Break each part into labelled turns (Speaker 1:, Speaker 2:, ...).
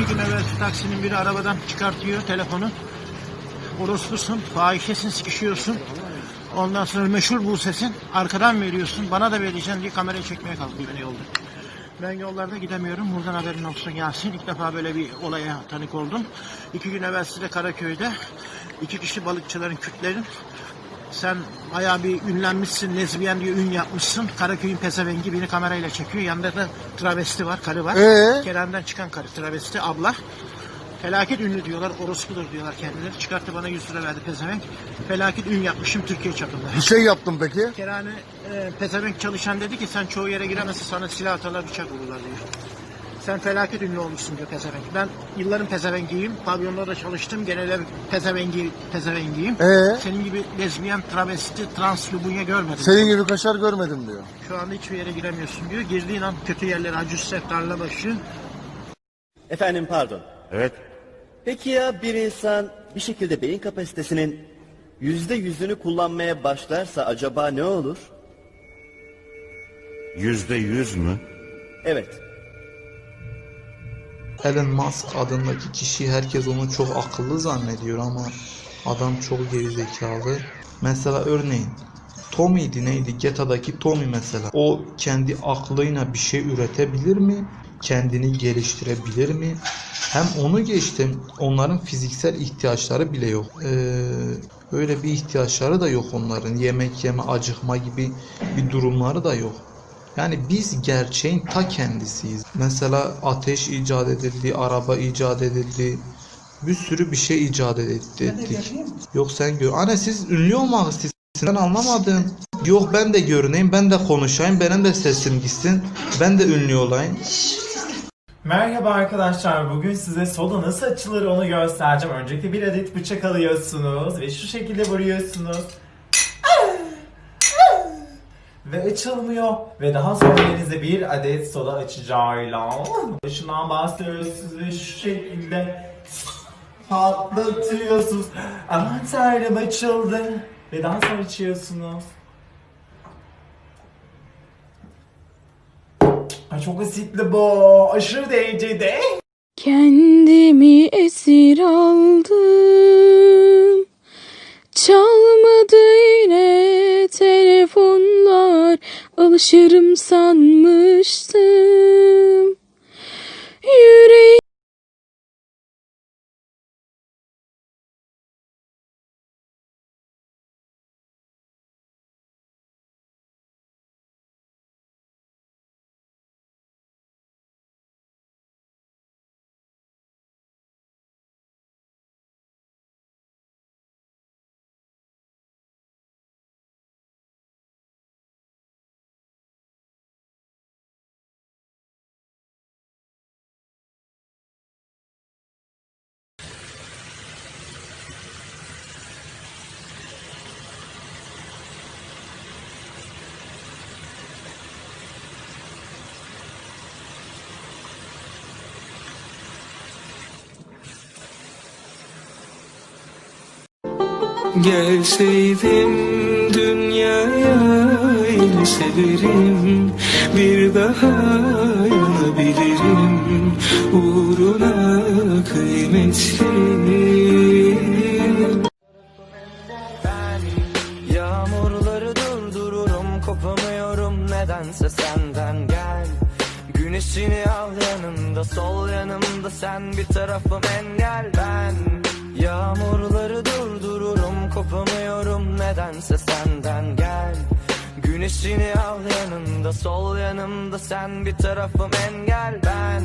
Speaker 1: İki gün evvel taksinin biri arabadan çıkartıyor telefonu. Orospusun, fahişesin, sikişiyorsun. Ondan sonra meşhur bu sesin. Arkadan veriyorsun. Bana da vereceksin diye kamerayı çekmeye kalkıyor beni yolda. Ben yollarda gidemiyorum. Buradan haberin olsun Yasin. İlk defa böyle bir olaya tanık oldum. İki gün evvel size Karaköy'de iki kişi balıkçıların, Kürtlerin sen bayağı bir ünlenmişsin, lezbiyen diye ün yapmışsın. Karaköy'ün pezevengi beni kamerayla çekiyor. Yanında da travesti var, karı var.
Speaker 2: Ee?
Speaker 1: Kerem'den çıkan karı, travesti, abla. Felaket ünlü diyorlar, orospudur diyorlar kendileri. Çıkarttı bana 100 lira verdi pezevenk. Felaket ün yapmışım Türkiye çapında.
Speaker 2: Bir şey yaptım peki.
Speaker 1: Kerane e, pezevenk çalışan dedi ki sen çoğu yere giremezsin sana silah atarlar bıçak vururlar diyor. Sen felaket ünlü olmuşsun diyor pezevenk. Ben yılların pezevengiyim. Pavyonlarda çalıştım. Genelde pezevengi, pezevengiyim.
Speaker 2: Ee?
Speaker 1: Senin gibi lezbiyen, travesti, trans, lubunya görmedim.
Speaker 2: Senin gibi kaşar görmedim diyor.
Speaker 1: Şu anda hiçbir yere giremiyorsun diyor. Girdiğin an kötü yerlere Acüsse, Tarlabaşı.
Speaker 3: Efendim pardon.
Speaker 4: Evet.
Speaker 3: Peki ya bir insan bir şekilde beyin kapasitesinin yüzde yüzünü kullanmaya başlarsa acaba ne olur?
Speaker 4: Yüzde yüz mü?
Speaker 3: Evet.
Speaker 5: Elon Musk adındaki kişi herkes onu çok akıllı zannediyor ama adam çok gerizekalı. Mesela örneğin Tommy'di neydi? GTA'daki Tommy mesela. O kendi aklıyla bir şey üretebilir mi? Kendini geliştirebilir mi? Hem onu geçtim onların fiziksel ihtiyaçları bile yok. Ee, öyle bir ihtiyaçları da yok onların. Yemek yeme, acıkma gibi bir durumları da yok. Yani biz gerçeğin ta kendisiyiz. Mesela ateş icat edildi, araba icat edildi. Bir sürü bir şey icat etti, ettik. Yok sen gör. Anne siz ünlü olmak istiyorsunuz. Ben anlamadım. Yok ben de görüneyim, ben de konuşayım, benim de sesim gitsin. Ben de ünlü olayım.
Speaker 6: Merhaba arkadaşlar. Bugün size soda nasıl açılır onu göstereceğim. Öncelikle bir adet bıçak alıyorsunuz ve şu şekilde vuruyorsunuz. Ve açılmıyor. Ve daha sonra elinizde bir adet soda açacağıyla şundan bahsediyorsunuz ve şu şekilde patlatıyorsunuz. Aman tanrım açıldı. Ve daha sonra içiyorsunuz. Ay çok asitli bu. Aşırı derecede.
Speaker 7: Kendimi esir aldım. Alışırım sanmıştım.
Speaker 8: Gelseydim dünyaya el severim. Bir daha yanabilirim. Uğruna kıymetliyim
Speaker 9: Yağmurları durdururum kopamıyorum nedense senden. Gel Güneşini al yanımda sol yanımda sen bir tarafım engel. Ben Yağmurları kopamıyorum nedense senden gel Güneşini al yanımda sol yanımda sen bir tarafım engel ben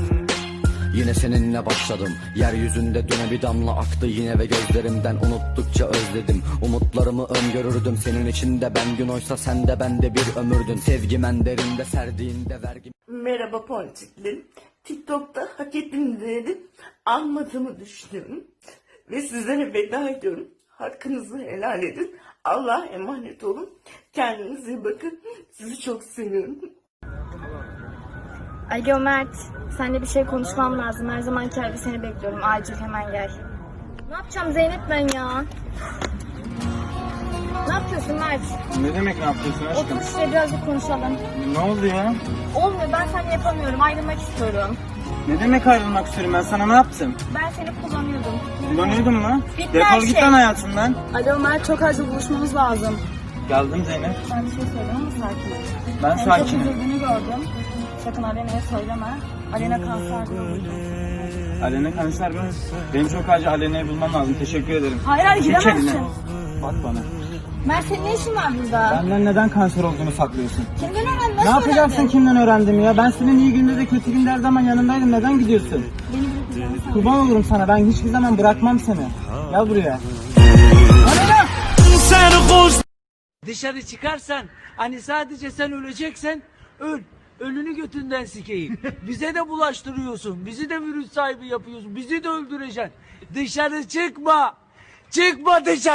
Speaker 10: Yine seninle başladım Yeryüzünde düne bir damla aktı yine ve gözlerimden unuttukça özledim Umutlarımı öngörürdüm senin içinde ben gün oysa sen de ben de bir ömürdün Sevgimen derinde serdiğinde vergi
Speaker 11: Merhaba Ponçikli. TikTok'ta hak ettim dedim. Almadığımı düşündüm. Ve sizlere veda ediyorum. Hakkınızı helal edin. Allah'a emanet olun. Kendinize iyi bakın. Sizi çok seviyorum.
Speaker 7: Alo Mert. Seninle bir şey konuşmam lazım. Her zamanki halde seni bekliyorum. Acil hemen gel. Ne yapacağım Zeynep ben ya? Ne yapıyorsun Mert?
Speaker 6: Ne demek ne yapıyorsun
Speaker 7: Otur şuraya birazcık konuşalım.
Speaker 6: Ne oldu ya?
Speaker 7: Olmuyor ben seninle yapamıyorum. Ayrılmak istiyorum.
Speaker 4: Ne demek ayrılmak istiyorum ben sana ne yaptım?
Speaker 7: Ben seni kullanıyordum.
Speaker 4: Kullanıyordum mu?
Speaker 7: Bitti
Speaker 4: Defol git
Speaker 7: şey.
Speaker 4: lan hayatımdan.
Speaker 7: Ali Ömer çok acil buluşmamız lazım.
Speaker 4: Geldim Zeynep.
Speaker 7: Ben bir şey söyleyeyim ama sakin ol.
Speaker 4: Ben
Speaker 7: Hem çok
Speaker 4: sakinim.
Speaker 7: üzüldüğünü gördüm. Sakın Alena'ya söyleme. Alena kanser diyor.
Speaker 4: Alene kanser mi? Benim çok acil Alene'yi bulmam lazım. Teşekkür ederim.
Speaker 7: Hayır hayır
Speaker 4: Çek
Speaker 7: gidemezsin.
Speaker 4: elini. Bak bana.
Speaker 7: Mert senin ne işin var burada?
Speaker 4: Benden neden kanser olduğunu saklıyorsun?
Speaker 7: Kimden öğrendin?
Speaker 4: Ne yapacaksın kimden öğrendim ya? Ben senin iyi günde de kötü günde her zaman yanındaydım. Neden gidiyorsun?
Speaker 7: Beni.
Speaker 4: Kurban olurum sana. Ben hiçbir zaman bırakmam seni. Gel buraya.
Speaker 12: Dışarı çıkarsan hani sadece sen öleceksen öl. Ölünü götünden sikeyim. Bize de bulaştırıyorsun. Bizi de virüs sahibi yapıyorsun. Bizi de öldüreceksin. Dışarı çıkma. Çıkma dışarı.